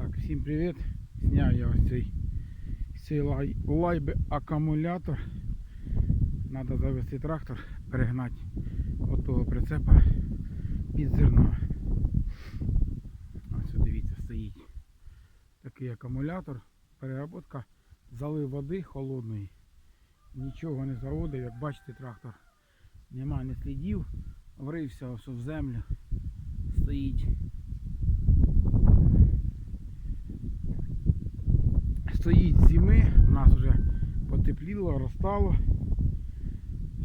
Так, всім привіт. Зняв я ось цей, цей лай, лайби акумулятор. Треба завести трактор, перегнати от того прицепа під зерно. Ось дивіться, стоїть такий акумулятор, переработка, залив води холодної. Нічого не заводив, як бачите, трактор нема ні слідів, врився ось в землю, стоїть. Стоїть зими, у нас вже потепліло, розтало.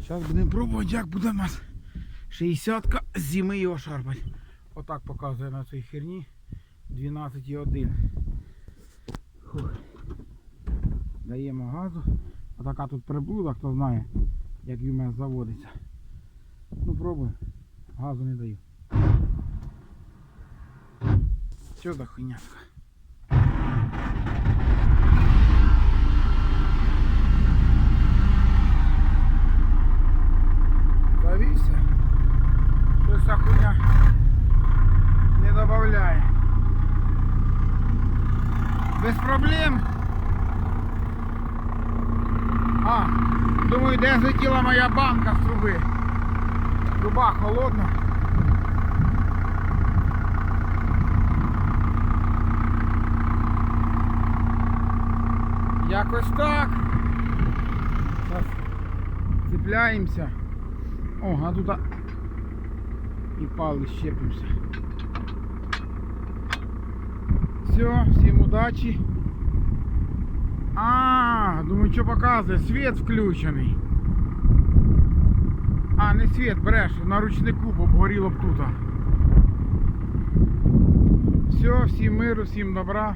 Зараз будемо пробувати, як буде у нас 60-ка з зими його шарпать. Отак показує на цій херні 12,1. Даємо газу. Отака тут приблуда, хто знає, як ЮМС заводиться. Ну пробуємо. Газу не даю. Що за хуйня така? Щось не додає. Без проблем. А, думаю, де злетіла моя банка з труби. Труба холодна. Якось так. Зараз цепляємося. О, а тут і пали щепимося. Все, всім удачі. А, думаю, що показує? Світ включений. А, не світ, бреш, на ручнику бо обгоріло б тут. Все, всім миру, всім добра.